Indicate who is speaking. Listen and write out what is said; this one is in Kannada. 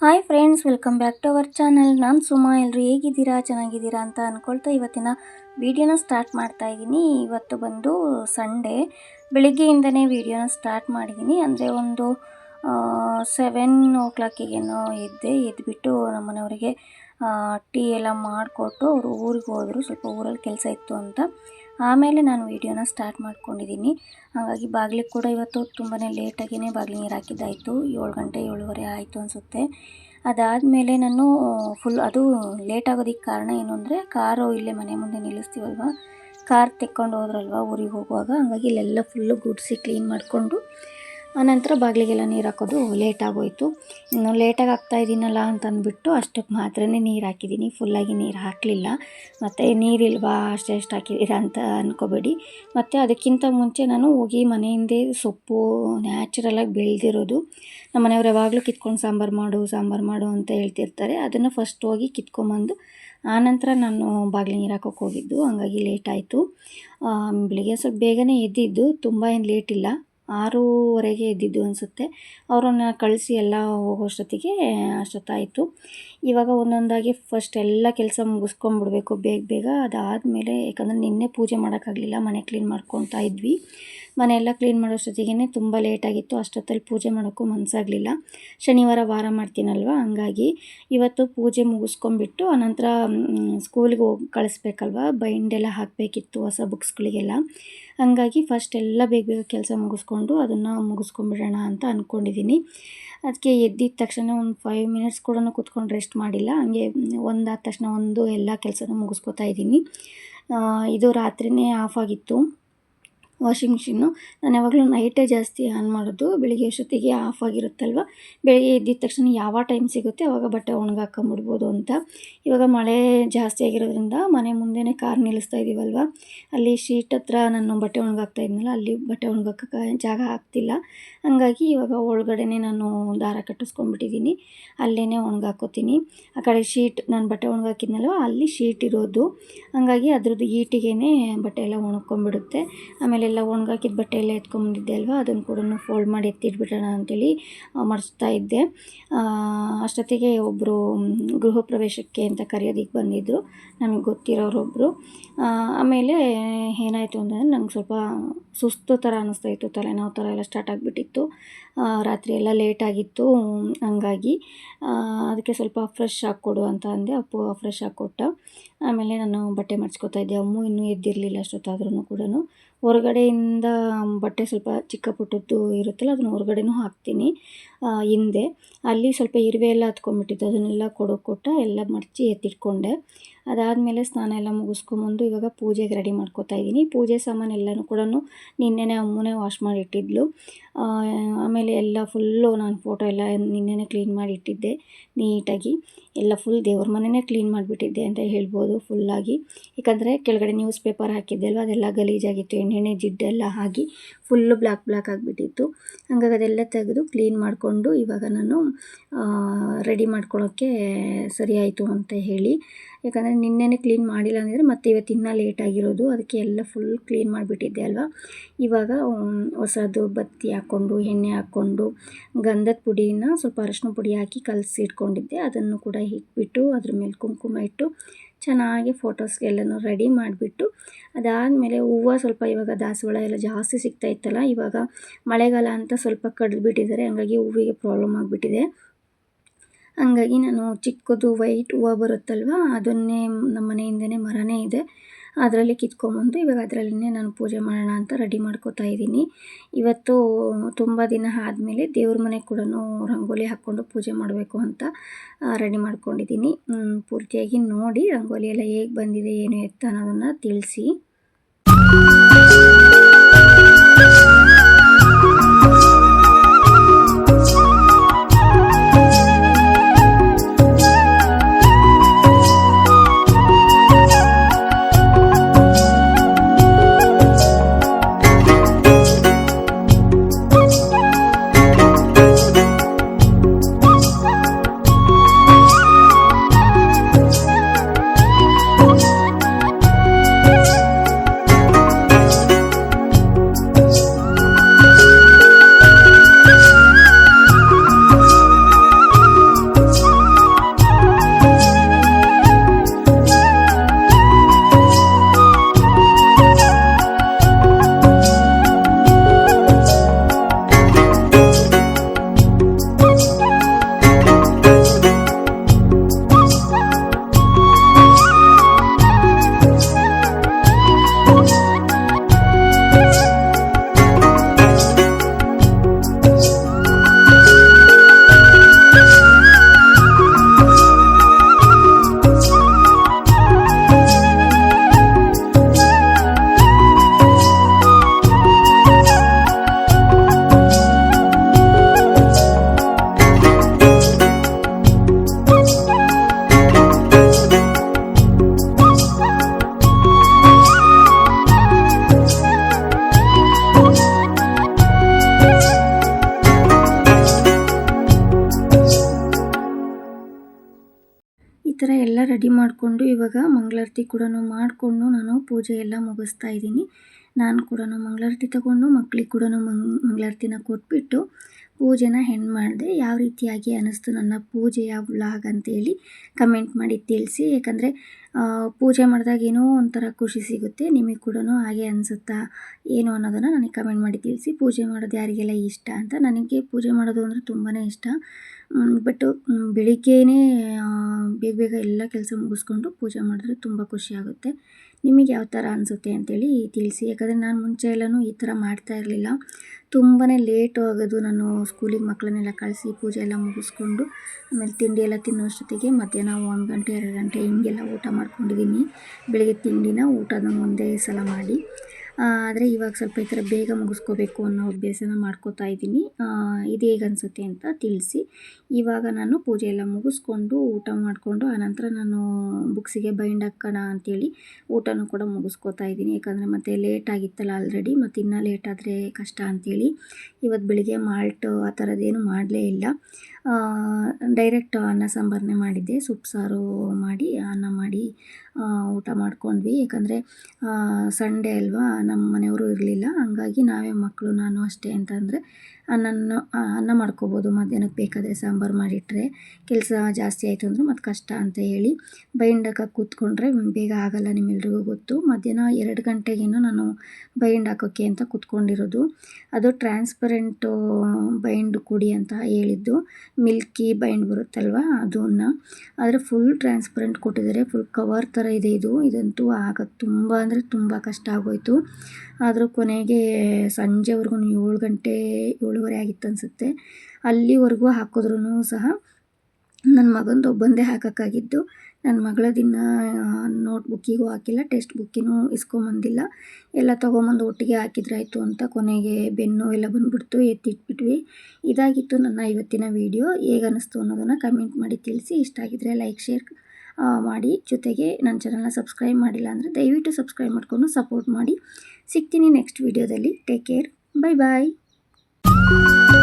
Speaker 1: Hi friends welcome back to our channel ನಾನು ಸುಮಾ ಎಲ್ಲರೂ ಹೇಗಿದ್ದೀರಾ? ಚೆನ್ನಾಗಿದ್ದೀರಾ ಅಂತ ಅಂದ್ಕೊಳ್ತಾ ಇವತ್ತಿನ ವಿಡಿಯೋನ ಸ್ಟಾರ್ಟ್ ಮಾಡ್ತಾ ಇದ್ದೀನಿ. ಇವತ್ತು ಬಂದು ಸಂಡೇ ಬೆಳಿಗ್ಗೆಯಿಂದನೇ ವಿಡಿಯೋನ ಸ್ಟಾರ್ಟ್ ಮಾಡಿದ್ದೀನಿ. ಅಂದರೆ ಒಂದು ಸೆವೆನ್ ಓ ಕ್ಲಾಕಿಗೇನೋ ಎದ್ದೆ ಎದ್ದುಬಿಟ್ಟು ನಮ್ಮ ಮನೆಯವರಿಗೆ ಟೀ ಎಲ್ಲ ಮಾಡಿಕೊಟ್ಟು ಅವರು ಊರಿಗೆ ಹೋದರು. ಸ್ವಲ್ಪ ಊರಲ್ಲಿ ಕೆಲಸ ಇತ್ತು ಅಂತ. ಆಮೇಲೆ ನಾನು ವೀಡಿಯೋನ ಸ್ಟಾರ್ಟ್ ಮಾಡ್ಕೊಂಡಿದ್ದೀನಿ. ಹಾಗಾಗಿ ಬಾಗಿಲಿಗೆ ಕೂಡ ಇವತ್ತು ತುಂಬಾ ಲೇಟಾಗಿಯೇ ಬಾಗಿಲು ನೀರು ಹಾಕಿದ್ದಾಯಿತು. ಏಳು ಗಂಟೆ ಏಳುವರೆ ಆಯಿತು ಅನಿಸುತ್ತೆ. ಅದಾದಮೇಲೆ ನಾನು ಫುಲ್ ಅದು ಲೇಟ್ ಆಗೋದಕ್ಕೆ ಕಾರಣ ಏನು ಅಂದರೆ, ಕಾರು ಇಲ್ಲೇ ಮನೆ ಮುಂದೆ ನಿಲ್ಲಿಸ್ತೀವಲ್ವ? ಕಾರ್ ತೆಕ್ಕೊಂಡು ಹೋದ್ರಲ್ವ ಊರಿಗೆ ಹೋಗುವಾಗ? ಹಾಗಾಗಿ ಇಲ್ಲೆಲ್ಲ ಫುಲ್ಲು ಗುಡಿಸಿ ಕ್ಲೀನ್ ಮಾಡಿಕೊಂಡು ಆನಂತರ ಬಾಗಿಲಿಗೆಲ್ಲ ನೀರು ಹಾಕೋದು ಲೇಟ್ ಆಗೋಯಿತು. ಇನ್ನು ಲೇಟಾಗಿ ಹಾಕ್ತಾ ಇದ್ದೀನಲ್ಲ ಅಂತ ಅಂದ್ಬಿಟ್ಟು ಅಷ್ಟಕ್ಕೆ ಮಾತ್ರ ನೀರು ಹಾಕಿದ್ದೀನಿ ಫುಲ್ಲಾಗಿ ನೀರು ಹಾಕಲಿಲ್ಲ. ಮತ್ತು ನೀರಿಲ್ವಾ ಅಷ್ಟೇ ಎಷ್ಟು ಹಾಕಿದ್ದೀರಾ ಅಂತ ಅಂದ್ಕೋಬೇಡಿ ಮತ್ತು ಅದಕ್ಕಿಂತ ಮುಂಚೆ ನಾನು ಹೋಗಿ ಮನೆಯಿಂದೇ ಸೊಪ್ಪು ನ್ಯಾಚುರಲಾಗಿ ಬೆಳೆದಿರೋದು. ನಮ್ಮ ಮನೆಯವ್ರು ಯಾವಾಗಲೂ ಕಿತ್ಕೊಂಡು ಸಾಂಬಾರು ಮಾಡು ಸಾಂಬಾರು ಮಾಡು ಅಂತ ಹೇಳ್ತಿರ್ತಾರೆ. ಅದನ್ನು ಫಸ್ಟ್ ಹೋಗಿ ಕಿತ್ಕೊಂಬಂದು ಆನಂತರ ನಾನು ಬಾಗಿಲು ನೀರು ಹಾಕೋಕೆ ಹೋಗಿದ್ದು. ಹಂಗಾಗಿ ಲೇಟ್ ಆಯಿತು. ಬೆಳಿಗ್ಗೆ ಸ್ವಲ್ಪ ಬೇಗನೆ ಎದ್ದಿದ್ದು, ತುಂಬ ಏನು ಲೇಟಿಲ್ಲ ಆರೂವರೆಗೆ ಎದ್ದಿದ್ದು ಅನಿಸುತ್ತೆ. ಅವರನ್ನ ಕಳಿಸಿ ಎಲ್ಲ ಹೋಗೋಷ್ಟೊತ್ತಿಗೆ ಅಷ್ಟೊತ್ತಾಯಿತು. ಇವಾಗ ಒಂದೊಂದಾಗಿ ಫಸ್ಟ್ ಎಲ್ಲ ಕೆಲಸ ಮುಗಿಸ್ಕೊಂಬಿಡ್ಬೇಕು ಬೇಗ ಬೇಗ. ಅದಾದಮೇಲೆ ಯಾಕಂದರೆ ನಿನ್ನೆ ಪೂಜೆ ಮಾಡೋಕ್ಕಾಗಲಿಲ್ಲ, ಮನೆ ಕ್ಲೀನ್ ಮಾಡ್ಕೊತಾ ಇದ್ವಿ. ಮನೆಯೆಲ್ಲ ಕ್ಲೀನ್ ಮಾಡೋಷ್ಟೊತ್ತಿಗೆ ತುಂಬ ಲೇಟಾಗಿತ್ತು ಅಷ್ಟೊತ್ತಲ್ಲಿ ಪೂಜೆ ಮಾಡೋಕ್ಕೂ ಮನಸ್ಸಾಗಲಿಲ್ಲ ಶನಿವಾರ ವಾರ ಮಾಡ್ತೀನಲ್ವ? ಹಂಗಾಗಿ ಇವತ್ತು ಪೂಜೆ ಮುಗಿಸ್ಕೊಂಬಿಟ್ಟು ಆನಂತರ ಸ್ಕೂಲಿಗೆ ಹೋಗಿ, ಕಳಿಸ್ಬೇಕಲ್ವ? ಬೈಂಡೆಲ್ಲ ಹಾಕಬೇಕಿತ್ತು ಹೊಸ ಬುಕ್ಸ್ಗಳಿಗೆಲ್ಲ ಹಂಗಾಗಿ ಫಸ್ಟ್ ಎಲ್ಲ ಬೇಗ ಬೇಗ ಕೆಲಸ ಮುಗಿಸ್ಕೊಂಡು ಅದನ್ನು ಮುಗಿಸ್ಕೊಂಬಿಡೋಣ ಅಂತ ಅಂದ್ಕೊಂಡಿದ್ದೀನಿ ಅದಕ್ಕೆ ಎದ್ದಿದ ತಕ್ಷಣ ಒಂದು ಫೈವ್ ಮಿನಿಟ್ಸ್ ಕೂಡ ಕೂತ್ಕೊಂಡು ರೆಸ್ಟ್ ಮಾಡಿಲ್ಲ. ಹಂಗೆ ಒಂದಾದ ತಕ್ಷಣ ಒಂದು ಎಲ್ಲ ಕೆಲಸನೂ ಮುಗಿಸ್ಕೊತಾ ಇದ್ದೀನಿ ಇದು ರಾತ್ರಿಯೇ ಆಫ್ ಆಗಿತ್ತು. ವಾಷಿಂಗ್ ಮಿಷಿನ್ನು. ನಾನು ಯಾವಾಗಲೂ ನೈಟೇ ಜಾಸ್ತಿ ಆನ್ ಮಾಡೋದು, ಬೆಳಿಗ್ಗೆ ಅಷ್ಟೊತ್ತಿಗೆ ಆಫ್ ಆಗಿರುತ್ತಲ್ವ? ಬೆಳಿಗ್ಗೆ ಎದ್ದಿದ ತಕ್ಷಣ ಯಾವ ಟೈಮ್ ಸಿಗುತ್ತೆ? ಆವಾಗ ಬಟ್ಟೆ ಒಣಗಾಕೊಂಬಿಡ್ಬೋದು ಅಂತ. ಇವಾಗ ಮಳೆ ಜಾಸ್ತಿ ಆಗಿರೋದ್ರಿಂದ ಮನೆ ಮುಂದೆನೇ ಕಾರ್ ನಿಲ್ಲಿಸ್ತಾ ಇದ್ದೀವಲ್ವ ಅಲ್ಲಿ ಶೀಟ್ ಹತ್ರ ನಾನು ಬಟ್ಟೆ ಒಣಗಾಕ್ತಾ ಇದ್ನಲ್ಲ, ಅಲ್ಲಿ ಬಟ್ಟೆ ಒಣಗಾಕಕ್ಕೆ ಜಾಗ ಆಗ್ತಿಲ್ಲ. ಹಾಗಾಗಿ ಇವಾಗ ಒಳಗಡೆನೇ ನಾನು ದಾರ ಕಟ್ಟಿಸ್ಕೊಂಡ್ಬಿಟ್ಟಿದ್ದೀನಿ. ಅಲ್ಲೇ ಒಣಗಾಕೋತೀನಿ ಆ ಕಡೆ ಶೀಟ್, ನಾನು ಬಟ್ಟೆ ಒಣಗಾಕಿದ್ನಲ್ವ ಅಲ್ಲಿ ಶೀಟ್ ಇರೋದು. ಹಾಗಾಗಿ ಅದ್ರದ್ದು ಈಟಿಗೆ ಬಟ್ಟೆ ಎಲ್ಲ ಒಣಕೊಂಡ್ಬಿಡುತ್ತೆ ಆಮೇಲೆ ಎಲ್ಲ ಒಣಗಾಕಿದ ಬಟ್ಟೆ ಎಲ್ಲ ಎತ್ಕೊಂಬಂದಿದ್ದೆ ಅಲ್ವಾ? ಅದನ್ನು ಕೂಡ ಫೋಲ್ಡ್ ಮಾಡಿ ಎತ್ತಿಟ್ಬಿಡೋಣ ಅಂತೇಳಿ ಮಡಿಸ್ತಾ ಇದ್ದೆ. ಅಷ್ಟೊತ್ತಿಗೆ ಒಬ್ಬರು ಗೃಹ ಪ್ರವೇಶಕ್ಕೆ ಅಂತ ಕರೆಯೋದಕ್ಕೆ ಬಂದಿದ್ದರು ನಮಗೆ ಗೊತ್ತಿರೋರೊಬ್ಬರು ಆಮೇಲೆ ಏನಾಯಿತು ಅಂತಂದರೆ ನಂಗೆ ಸ್ವಲ್ಪ ಸುಸ್ತು ಥರ ಅನ್ನಿಸ್ತಾ ಇತ್ತು. ತಲೆನೋವು ಥರ ಎಲ್ಲ ಸ್ಟಾರ್ಟ್ ಆಗಿಬಿಟ್ಟಿತ್ತು. ರಾತ್ರಿ ಎಲ್ಲ ಲೇಟಾಗಿತ್ತು ಹಂಗಾಗಿ. ಅದಕ್ಕೆ ಸ್ವಲ್ಪ ಫ್ರೆಶ್ ಹಾಕ್ಕೊಡು ಅಂತ ಅಂದೆ. ಅಪ್ಪು ಫ್ರೆಶ್ ಹಾಕ್ಕೊಟ್ಟ ಆಮೇಲೆ ನಾನು ಬಟ್ಟೆ ಮಡ್ಚ್ಕೊತಾ ಇದ್ದೆ. ಅಮ್ಮು ಇನ್ನೂ ಎದ್ದಿರಲಿಲ್ಲ ಅಷ್ಟೊತ್ತಾದ್ರೂ ಕೂಡ ಹೊರಗಡೆಯಿಂದ ಬಟ್ಟೆ ಸ್ವಲ್ಪ ಚಿಕ್ಕ ಪುಟ್ಟದ್ದು ಇರುತ್ತಲ್ಲ, ಅದನ್ನು ಹೊರಗಡೆನೂ ಹಾಕ್ತೀನಿ. ಹಿಂದೆ. ಅಲ್ಲಿ ಸ್ವಲ್ಪ ಇರುವೆ ಎಲ್ಲ ಹತ್ಕೊಂಡ್ಬಿಟ್ಟಿತ್ತು ಅದನ್ನೆಲ್ಲ ಕೊಡೋಕೆ ಕೊಟ್ಟ ಎಲ್ಲ ಮಡಚಿ ಎತ್ತಿಟ್ಕೊಂಡೆ. ಅದಾದಮೇಲೆ ಸ್ನಾನ ಎಲ್ಲ ಮುಗಿಸ್ಕೊಂಬಂದು ಇವಾಗ ಪೂಜೆಗೆ ರೆಡಿ ಮಾಡ್ಕೋತಾ ಇದ್ದೀನಿ. ಪೂಜೆ ಸಾಮಾನು ಎಲ್ಲನೂ ಕೂಡ ನಿನ್ನೆನೇ ಅಮ್ಮನೇ ವಾಶ್ ಮಾಡಿ ಇಟ್ಟಿದ್ಲು ಆಮೇಲೆ ಎಲ್ಲ ಫುಲ್ಲು ನಾನು ಫೋಟೋ ಎಲ್ಲ ನಿನ್ನೆನೇ ಕ್ಲೀನ್ ಮಾಡಿ ಇಟ್ಟಿದ್ದೆ ನೀಟಾಗಿ. ಎಲ್ಲ ಫುಲ್ ದೇವ್ರ ಮನೆಯೇ ಕ್ಲೀನ್ ಮಾಡಿಬಿಟ್ಟಿದ್ದೆ ಅಂತ ಹೇಳ್ಬೋದು ಫುಲ್ಲಾಗಿ ಯಾಕಂದರೆ ಕೆಳಗಡೆ ನ್ಯೂಸ್ ಪೇಪರ್ ಹಾಕಿದ್ದೆ ಅಲ್ವ ಅದೆಲ್ಲ ಗಲೀಜಾಗಿತ್ತು. ಎಣ್ಣೆಣ್ಣೆ ಜಿಡ್ಡೆಲ್ಲ ಆಗಿ ಫುಲ್ಲು ಬ್ಲ್ಯಾಕ್ ಬ್ಲ್ಯಾಕ್ ಆಗಿಬಿಟ್ಟಿತ್ತು. ಹಂಗಾಗಿ ಅದೆಲ್ಲ ತೆಗೆದು ಕ್ಲೀನ್ ಮಾಡಿಕೊಂಡು ಇವಾಗ ನಾನು ರೆಡಿ ಮಾಡ್ಕೊಳ್ಳೋಕ್ಕೆ ಸರಿಯಾಯಿತು ಅಂತ ಹೇಳಿ. ಯಾಕಂದರೆ ನಿನ್ನೆನೇ ಕ್ಲೀನ್ ಮಾಡಿಲ್ಲ ಅಂದರೆ ಮತ್ತೆ ಇವತ್ತು ಇನ್ನೂ ಲೇಟ್ ಆಗಿರೋದು. ಅದಕ್ಕೆ ಎಲ್ಲ ಫುಲ್ ಕ್ಲೀನ್ ಮಾಡಿಬಿಟ್ಟಿದ್ದೆ ಅಲ್ವಾ? ಇವಾಗ ಹೊಸದು ಬತ್ತಿ ಹಾಕ್ಕೊಂಡು ಎಣ್ಣೆ ಹಾಕ್ಕೊಂಡು ಗಂಧದ ಪುಡಿನ ಸ್ವಲ್ಪ ಅರಶಿನ ಪುಡಿ ಹಾಕಿ ಕಲಸಿ ಇಟ್ಕೊಂಡಿದ್ದೆ. ಅದನ್ನು ಕೂಡ ಇಟ್ಬಿಟ್ಟು ಅದ್ರ ಮೇಲೆ ಕುಂಕುಮ ಇಟ್ಟು ಚೆನ್ನಾಗಿ ಫೋಟೋಸ್ಗೆಲ್ಲನೂ ರೆಡಿ ಮಾಡಿಬಿಟ್ಟು, ಅದಾದಮೇಲೆ ಹೂವು ಸ್ವಲ್ಪ ಇವಾಗ ದಾಸವಾಳ ಎಲ್ಲ ಜಾಸ್ತಿ ಸಿಗ್ತಾ ಇತ್ತಲ್ಲ, ಇವಾಗ ಮಳೆಗಾಲ ಅಂತ ಸ್ವಲ್ಪ ಕಡ್ದುಬಿಟ್ಟಿದ್ದಾರೆ. ಹಂಗಾಗಿ ಹೂವಿಗೆ ಪ್ರಾಬ್ಲಮ್ ಆಗಿಬಿಟ್ಟಿದೆ. ಹಂಗಾಗಿ ನಾನು ಚಿಕ್ಕದು ವೈಟ್ ಹೂವು ಬರುತ್ತಲ್ವ, ಅದನ್ನೇ ನಮ್ಮ ಮನೆಯಿಂದನೇ ಮರನೇ ಇದೆ. ಅದರಲ್ಲಿ ಕಿತ್ಕೊಂಬಂದು ಇವಾಗ ಅದರಲ್ಲೇ ನಾನು ಪೂಜೆ ಮಾಡೋಣ ಅಂತ ರೆಡಿ ಮಾಡ್ಕೋತಾ ಇದ್ದೀನಿ. ಇವತ್ತು ತುಂಬ ದಿನ ಆದಮೇಲೆ ದೇವ್ರ ಮನೆ ಕೂಡ ರಂಗೋಲಿ ಹಾಕ್ಕೊಂಡು ಪೂಜೆ ಮಾಡಬೇಕು ಅಂತ ರೆಡಿ ಮಾಡ್ಕೊಂಡಿದ್ದೀನಿ. ಪೂರ್ತಿಯಾಗಿ ನೋಡಿ ರಂಗೋಲಿ ಎಲ್ಲ ಹೇಗೆ ಬಂದಿದೆ, ಏನು ಎತ್ತ ಅನ್ನೋದನ್ನು ತಿಳಿಸಿ. ಎಲ್ಲ ರೆಡಿ ಮಾಡಿಕೊಂಡು ಇವಾಗ ಮಂಗಳಾರತಿ ಕೂಡ ಮಾಡಿಕೊಂಡು ನಾನು ಪೂಜೆ ಎಲ್ಲ ಮುಗಿಸ್ತಾ ಇದ್ದೀನಿ. ನಾನು ಕೂಡ ಮಂಗಳಾರತಿ ತಗೊಂಡು ಮಕ್ಳಿಗೆ ಕೂಡ ಮಂಗ್, ಮಂಗಳಾರತಿನ ಕೊಟ್ಬಿಟ್ಟು ಪೂಜೆನ ಹೆಣ್ಣು ಮಾಡಿದೆ ಯಾವ ರೀತಿಯಾಗಿ ಅನ್ನಿಸ್ತು ನನ್ನ ಪೂಜೆಯ ವ್ಲಾಗ್ ಅಂತೇಳಿ ಕಮೆಂಟ್ ಮಾಡಿ ತಿಳಿಸಿ. ಯಾಕಂದರೆ ಪೂಜೆ ಮಾಡಿದಾಗ ಏನೋ ಒಂಥರ ಖುಷಿ ಸಿಗುತ್ತೆ. ನಿಮಗೆ ಕೂಡ ಹಾಗೆ ಅನಿಸುತ್ತಾ ಏನು ಅನ್ನೋದನ್ನು ನನಗೆ ಕಮೆಂಟ್ ಮಾಡಿ ತಿಳಿಸಿ. ಪೂಜೆ ಮಾಡೋದು ಯಾರಿಗೆಲ್ಲ ಇಷ್ಟ ಅಂತ. ನನಗೆ ಪೂಜೆ ಮಾಡೋದು ಅಂದರೆ ತುಂಬಾ ಇಷ್ಟ. ಬಟ್ ಬೆಳಿಗ್ಗೆನೇ ಬೇಗ ಬೇಗ ಎಲ್ಲ ಕೆಲಸ ಮುಗಿಸ್ಕೊಂಡು ಪೂಜೆ ಮಾಡಿದ್ರೆ ತುಂಬ ಖುಷಿಯಾಗುತ್ತೆ ನಿಮಗೆ ಯಾವ ಥರ ಅನಿಸುತ್ತೆ ಅಂತೇಳಿ ತಿಳಿಸಿ. ಯಾಕಂದರೆ ನಾನು ಮುಂಚೆ ಎಲ್ಲನೂ ಈ ಥರ ಮಾಡ್ತಾ ಇರಲಿಲ್ಲ. ತುಂಬಾ ಲೇಟು ಆಗೋದು ನಾನು ಸ್ಕೂಲಿಗೆ ಮಕ್ಕಳನ್ನೆಲ್ಲ ಕಳಿಸಿ ಪೂಜೆ ಎಲ್ಲ ಮುಗಿಸ್ಕೊಂಡು, ಆಮೇಲೆ ತಿಂಡಿ ಎಲ್ಲ ತಿನ್ನೋಷ್ಟೊತ್ತಿಗೆ ಮಧ್ಯಾಹ್ನ ಒಂದು ಗಂಟೆ, ಎರಡು ಗಂಟೆ ಹಿಂಗೆಲ್ಲ ಊಟ ಮಾಡ್ಕೊಂಡಿದ್ದೀನಿ ಬೆಳಗ್ಗೆ ತಿಂಡಿನ ಊಟನ ಒಂದೇ ಸಲ ಮಾಡಿ. ಆದರೆ ಇವಾಗ ಸ್ವಲ್ಪ ಈ ಥರ ಬೇಗ ಮುಗಿಸ್ಕೋಬೇಕು ಅನ್ನೋ ಅಭ್ಯಾಸನ ಮಾಡ್ಕೋತಾ ಇದ್ದೀನಿ. ಇದು ಹೇಗೆ ಅನಿಸುತ್ತೆ ಅಂತ ತಿಳಿಸಿ. ಇವಾಗ ನಾನು ಪೂಜೆ ಎಲ್ಲ ಮುಗಿಸ್ಕೊಂಡು ಊಟ ಮಾಡಿಕೊಂಡು ಆನಂತರ ನಾನು ಬುಕ್ಸಿಗೆ ಬೈಂಡ್ ಹಾಕೋಣ ಅಂಥೇಳಿ ಊಟನೂ ಕೂಡ ಮುಗಿಸ್ಕೋತಾ ಇದ್ದೀನಿ. ಯಾಕಂದರೆ ಮತ್ತೆ ಲೇಟ್ ಆಗಿತ್ತಲ್ಲ ಆಲ್ರೆಡಿ ಮತ್ತು ಇನ್ನೂ ಲೇಟ್ ಆದರೆ ಕಷ್ಟ ಅಂಥೇಳಿ ಇವತ್ತು ಬೆಳಿಗ್ಗೆ ಮಾಲ್ಟ್ ಆ ಥರದ್ದೇನು ಮಾಡಲೇ ಇಲ್ಲ. ಡೈರೆಕ್ಟ್ ಅನ್ನ ಸಾಂಬಾರನ್ನೇ ಮಾಡಿದ್ದೆ. ಸೊಪ್ಪು ಸಾರು ಮಾಡಿ, ಅನ್ನ ಮಾಡಿ ಊಟ ಮಾಡ್ಕೊಂಡ್ವಿ. ಯಾಕಂದರೆ ಸಂಡೇ ಅಲ್ವಾ ನಮ್ಮ ಮನೆಯವರು ಇರಲಿಲ್ಲ. ಹಂಗಾಗಿ ನಾವೇ ಮಕ್ಕಳು ನಾನು ಅಷ್ಟೇ. ಅಂತಂದರೆ ಅನ್ನನ ಅನ್ನ ಮಾಡ್ಕೋಬೋದು. ಮಧ್ಯಾಹ್ನಕ್ಕೆ ಬೇಕಾದರೆ ಸಾಂಬಾರು ಮಾಡಿಟ್ಟರೆ ಕೆಲಸ ಜಾಸ್ತಿ ಆಯಿತು ಅಂದರೆ ಮತ್ತು ಕಷ್ಟ ಅಂತ ಹೇಳಿ ಬೈಂಡಕ್ಕೆ ಕೂತ್ಕೊಂಡ್ರೆ ಬೇಗ ಆಗಲ್ಲ ನಿಮ್ಮೆಲ್ರಿಗೂ ಗೊತ್ತು. ಮಧ್ಯಾಹ್ನ ಎರಡು ಗಂಟೆಗೇನು ನಾನು ಬೈಂಡ್ ಹಾಕೋಕ್ಕೆ ಅಂತ ಕೂತ್ಕೊಂಡಿರೋದು. ಅದು ಟ್ರಾನ್ಸ್ಪರೆಂಟು ಬೈಂಡ್ ಕುಡಿ ಅಂತ ಹೇಳಿದ್ದು. ಮಿಲ್ಕಿ ಬೈಂಡ್ ಬರುತ್ತಲ್ವ ಅದನ್ನು. ಆದರೆ ಫುಲ್ ಟ್ರಾನ್ಸ್ಪರೆಂಟ್ ಕೊಟ್ಟಿದ್ದಾರೆ. ಫುಲ್ ಕವರ್ ಥರ ಇದೆ ಇದು. ಇದಂತೂ ಆಗೋಕ್ಕೆ ತುಂಬ ಅಂದರೆ ತುಂಬ ಕಷ್ಟ ಆಗೋಯಿತು. ಆದರೂ ಕೊನೆಗೆ ಸಂಜೆವರೆಗೂ ಏಳು ಗಂಟೆ ಏಳುವರೆ ಆಗಿತ್ತು ಅನಿಸುತ್ತೆ. ಅಲ್ಲಿವರೆಗೂ ಹಾಕಿದ್ರೂ ಸಹ ನನ್ನ ಮಗಂದು ಒಬ್ಬಂದೇ ಹಾಕೋಕ್ಕಾಗಿದ್ದು ನನ್ನ ಮಗಳದಿನ್ನು ನೋಟ್ ಬುಕ್ಕಿಗೂ ಹಾಕಿಲ್ಲ ಟೆಕ್ಸ್ಟ್ ಬುಕ್ಕಿನೂ ಇಸ್ಕೊಂಬಂದಿಲ್ಲ. ಎಲ್ಲ ತೊಗೊಂಬಂದು ಒಟ್ಟಿಗೆ ಹಾಕಿದ್ರಾಯ್ತು ಅಂತ ಕೊನೆಗೆ ಬೆನ್ನು ಎಲ್ಲ ಬಂದುಬಿಡ್ತು, ಎತ್ತಿಟ್ಬಿಟ್ವಿ. ಇದಾಗಿತ್ತು ನನ್ನ ಇವತ್ತಿನ ವೀಡಿಯೋ. ಹೇಗೆ ಅನ್ನಿಸ್ತು ಅನ್ನೋದನ್ನು ಕಮೆಂಟ್ ಮಾಡಿ ತಿಳಿಸಿ. ಇಷ್ಟ ಆಗಿದ್ರೆ ಲೈಕ್, ಶೇರ್ ಮಾಡಿ. ಜೊತೆಗೆ ನನ್ನ ಚಾನಲ್ನ ಸಬ್ಸ್ಕ್ರೈಬ್ ಮಾಡಿಲ್ಲ ಅಂದರೆ ದಯವಿಟ್ಟು ಸಬ್ಸ್ಕ್ರೈಬ್ ಮಾಡಿಕೊಂಡು ಸಪೋರ್ಟ್ ಮಾಡಿ. ಸಿಗ್ತೀನಿ ನೆಕ್ಸ್ಟ್ ವೀಡಿಯೋದಲ್ಲಿ. Take care. Bye bye Thank you.